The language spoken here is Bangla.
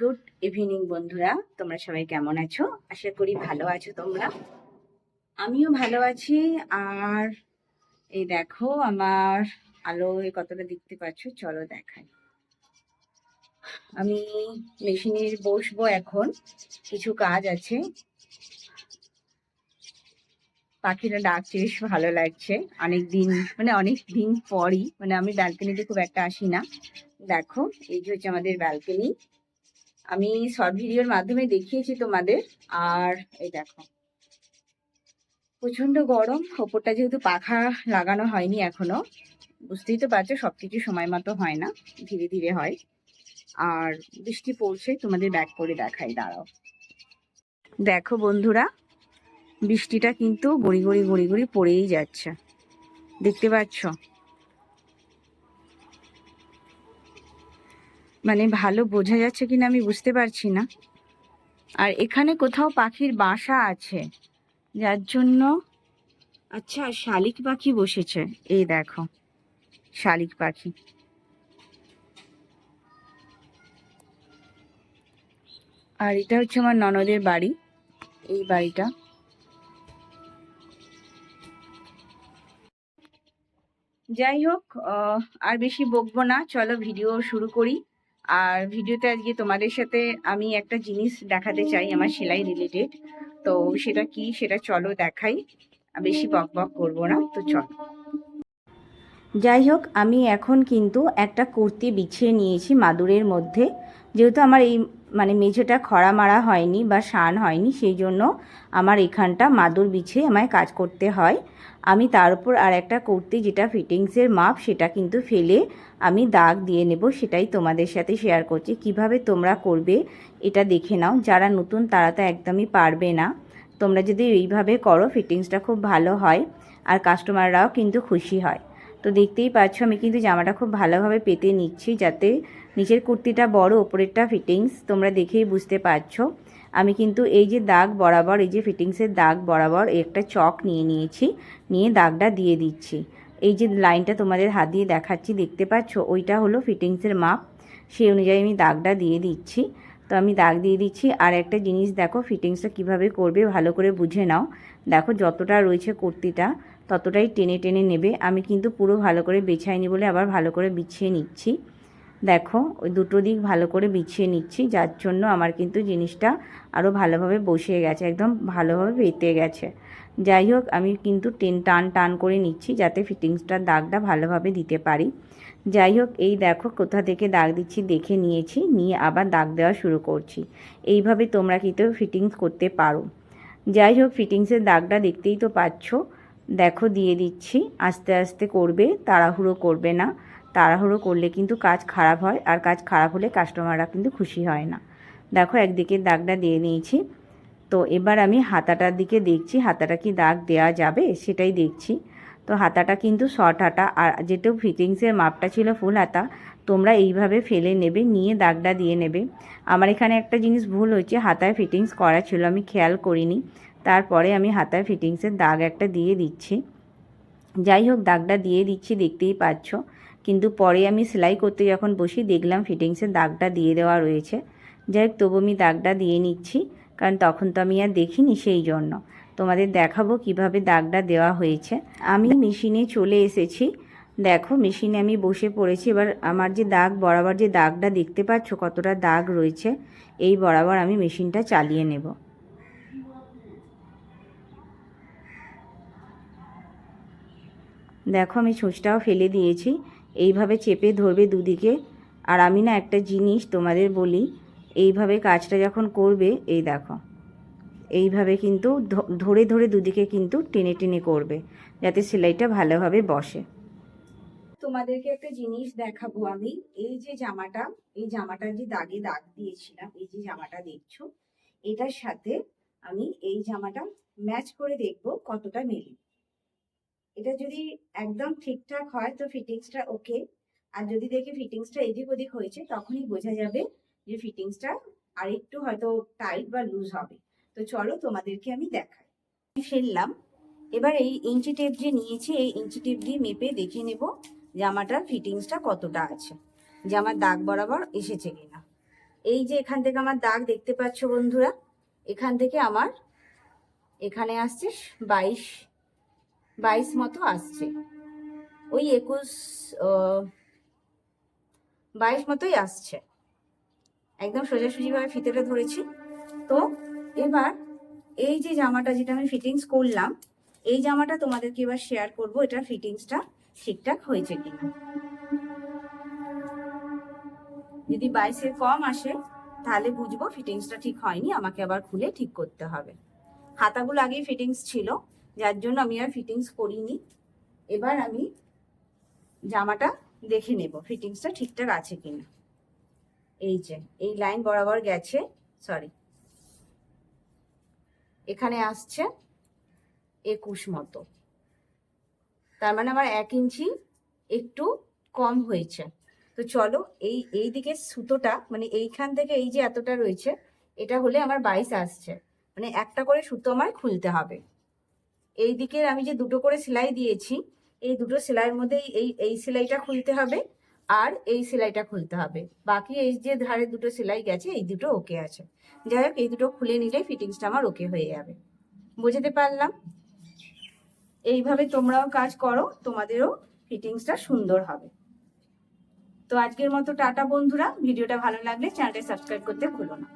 গুড ইভিনিং বন্ধুরা। তোমরা সবাই কেমন আছো? আশা করি ভালো আছো তোমরা। আমিও ভালো আছি। আর এই দেখো, আমার আলো কতটা দেখতে পাচ্ছ? চলো দেখাই। আমি মেশিনের বসবো এখন। কিছু কাজ আছে। পাখিরা ডাকছে, বেশ ভালো লাগছে। অনেক দিন মানে অনেক দিন পরই মানে আমি ব্যালকনিতে খুব একটা আসি না দেখো, এই যে হচ্ছে আমাদের ব্যালকনি আমি শর্ট ভিডিওর মাধ্যমে দেখিয়েছি তোমাদের, আর এই দেখো। প্রচণ্ড গরম, ওপরটা যেহেতু পাখা লাগানো হয়নি এখনও, বুঝতেই তো পারছ সব কিছু সময় মতো হয় না, ধীরে ধীরে হয়। আর বৃষ্টি পড়ছে, তোমাদের ব্যাক করে দেখাই, দাঁড়াও। দেখো বন্ধুরা, বৃষ্টিটা কিন্তু গড়ি গড়ি গড়ি গড়ি পড়েই যাচ্ছে। দেখতে পাচ্ছ? মানে ভালো বোঝা যাচ্ছে কিনা আমি বুঝতে পারছি না। আর এখানে কোথাও পাখির বাসা আছে। যার জন্য আচ্ছা শালিক পাখি বসেছে। এই দেখো, শালিক পাখি। আর এটা হচ্ছে আমার ননদের বাড়ি, এই বাড়িটা। যাই হোক আর বেশি বকবো না, চলো ভিডিও শুরু করি। আর ভিডিওতে আজকে তোমাদের সাথে আমি একটা জিনিস দেখাতে চাই, আমার সেলাই রিলেটেড তো সেটা কি? সেটা চলো দেখাই। বেশি বক বক করব না, তো চলো। যাই হোক, আমি এখন কিন্তু একটা কুর্তি বিছিয়ে নিয়েছি মাদুরের মধ্যে। যেহেতু আমার এই মানে মেঝেটা খরা মারা হয়নি বা শান হয়নি, সেই জন্য আমার এখানটা মাদুর বিছে আমায় কাজ করতে হয়। আমি তার উপর আর একটা কুর্তি যেটা ফিটিংসের মাপ সেটা কিন্তু ফেলে আমি দাগ দিয়ে নেব, সেটাই তোমাদের সাথে শেয়ার করছি। কীভাবে তোমরা করবে এটা দেখে নাও, যারা নতুন তারা তো একদমই পারবে না। তোমরা যদি এইভাবে করো, ফিটিংসটা খুব ভালো হয় আর কাস্টমাররাও কিন্তু খুশি হয়। তো দেখতেই পাচ্ছ আমি কিন্তু জামাটা খুব ভালোভাবে পেতে নিচ্ছি যাতে নিচের কুর্তিটা বড়, ওপরেরটা ফিটিংস তোমরা দেখেই বুঝতে পারছ। আমি কিন্তু এই যে দাগ বরাবর, এই যে ফিটিংসের দাগ বরাবর একটা চক নিয়ে নিয়েছি, নিয়ে দাগটা দিয়ে দিচ্ছি। এই যে লাইনটা তোমাদের হাত দিয়ে দেখাচ্ছি, দেখতে পাচ্ছ? ওইটা হলো ফিটিংসের মাপ, সেই অনুযায়ী আমি দাগটা দিয়ে দিচ্ছি। তো আমি দাগ দিয়ে দিচ্ছি। আর একটা জিনিস দেখো ফিটিংসটা কীভাবে করবে ভালো করে বুঝে নাও। দেখো যতটা রয়েছে কুর্তিটা ততটাই টেনে টেনে নেবে। আমি কিন্তু পুরো ভালো করে বেছাইনি বলে আবার ভালো করে বিছিয়ে নিচ্ছি। দেখো, ওই দুটো দিক ভালো করে বিছিয়ে নিচ্ছি, যার জন্য আমার কিন্তু জিনিসটা আরও ভালোভাবে বসে গেছে, একদম ভালোভাবে পেতে গেছে। যাই হোক, আমি কিন্তু টেন টান টান করে নিচ্ছি যাতে ফিটিংসটার দাগটা ভালোভাবে দিতে পারি। যাই হোক, এই দেখো, কোথা থেকে দাগ দিচ্ছি দেখে নিয়েছি, নিয়ে আবার দাগ দেওয়া শুরু করছি। এইভাবে তোমরা কিন্তু ফিটিংস করতে পারো। যাই হোক, ফিটিংসের দাগটা দেখতেই তো পাচ্ছ। দেখো দিয়ে দিচ্ছি। আস্তে আস্তে করবে, তাড়াহুড়ো করবে না। তাড়াহুড়ো করলে কিন্তু কাজ খারাপ হয় আর কাজ খারাপ হলে কাস্টমাররা কিন্তু খুশি হয় না। দেখো একদিকে দাগটা দিয়ে নিয়েছি। তো এবার আমি হাতাটার দিকে দেখছি, হাতাটা কি দাগ দেওয়া যাবে সেটাই দেখছি। তো হাতাটা কিন্তু শর্ট হাতা আর যেটা ফিটিংসের মাপটা ছিল ফুল হাতা, তোমরা এইভাবে ফেলে নেবে, নিয়ে দাগটা দিয়ে নেবে। আমার এখানে একটা জিনিস ভুল হয়েছে, হাতায় ফিটিংস করা ছিল, আমি খেয়াল করিনি। তারপরে আমি হাতায় ফিটিংসের দাগ একটা দিয়ে দিচ্ছি। যাই হোক, দাগটা দিয়ে দিচ্ছি, দেখতেই পাচ্ছ। কিন্তু পরে আমি সেলাই করতে যখন বসি, দেখলাম ফিটিংসের দাগটা দিয়ে দেওয়া রয়েছে। যাই হোক, তবু আমি দাগটা দিয়ে নিচ্ছি, কারণ তখন তো আমি আর দেখিনি সেই জন্য। তোমাদের দেখাবো কীভাবে দাগটা দেওয়া হয়েছে। আমি মেশিনে চলে এসেছি। দেখো, মেশিনে আমি বসে পড়েছি। এবার আমার যে দাগ, বরাবর যে দাগটা দেখতে পাচ্ছ কতটা দাগ রয়েছে, এই বরাবর আমি মেশিনটা চালিয়ে নেব। দেখো আমি ছুঁচটাও ফেলে দিয়েছি। এইভাবে চেপে ধরবে দুদিকে। আর আমি না একটা জিনিস তোমাদের বলি, এইভাবে কাজটা যখন করবে, এই দেখো। এইভাবে কিন্তু ধরে ধরে দুদিকে কিন্তু টেনে টেনে করবে, যাতে সেলাইটা ভালোভাবে বসে। তোমাদেরকে একটা জিনিস দেখাবো আমি। এই যে জামাটা, এই জামাটার যে দাগে দাগ দিয়েছিলাম, এই যে জামাটা দেখছ? এটার সাথে আমি এই জামাটা ম্যাচ করে দেখব কতটা মেলে। এটা যদি একদম ঠিকঠাক হয়, তো ফিটিংসটা ওকে আর যদি দেখি ফিটিংসটা এদিক ওদিক হয়েছে, তখনই বোঝা যাবে যে ফিটিংসটা আর একটু হয়তো টাইট বা লুজ হবে। তো চলো তোমাদেরকে আমি দেখাই। ফেললাম। এবার এই ইঞ্চি টেপ যে নিয়েছি, এই ইঞ্চি টেপ দিয়ে মেপে দেখে নেব জামাটার ফিটিংসটা কতটা আছে জামার দাগ বরাবর এসেছে কিনা। এই যে এখান থেকে আমার দাগ দেখতে পাচ্ছ বন্ধুরা, এখান থেকে আমার, এখানে আসছে বাইশ বাইশ মতো আসছে। ওই একুশ বাইশ মতোই আসছে। একদম সোজাসুজিভাবে ফিতেটা ধরেছি। তো এবার এই যে জামাটা যেটা আমি ফিটিংস করলাম, এই জামাটা তোমাদেরকে এবার শেয়ার করব এটার ফিটিংসটা ঠিকঠাক হয়েছে কিনা। যদি বাইশের কম আসে, তাহলে বুঝব ফিটিংসটা ঠিক হয়নি, আমাকে আবার খুলে ঠিক করতে হবে। হাতাগুলো আগেই ফিটিংস ছিল। যার জন্য আমি আর ফিটিংস করিনি। এবার আমি জামাটা দেখে নেব ফিটিংসটা ঠিকঠাক আছে কিনা। এই যে, এই লাইন বরাবর গেছে সরি এখানে আসছে একুশ মতো। তার মানে আমার এক ইঞ্চি একটু কম হয়েছে। তো চলো, এই এই দিকের সুতোটা মানে এইখান থেকে এই যে এতটা রয়েছে, এটা হলে আমার বাইশ আসছে। মানে একটা করে সুতো আমার খুলতে হবে। এই দিকের আমি যে দুটো করে সেলাই দিয়েছি, এই দুটো সেলাইয়ের মধ্যে এই এই সেলাইটা খুলতে হবে আর এই সেলাইটা খুলতে হবে। বাকি এই যে ধারে দুটো সেলাই গেছে, এই দুটো ওকে আছে। যাই হোক, এই দুটো খুলে নিলে ফিটিংসটা আমার ওকে হয়ে যাবে। বুঝতে পারলাম? এইভাবে তোমরাও কাজ করো, তোমাদেরও ফিটিংসটা সুন্দর হবে। তো আজকের মতো টাটা বন্ধুরা, ভিডিওটা ভালো লাগলে চ্যানেলটা সাবস্ক্রাইব করতে ভুলো না।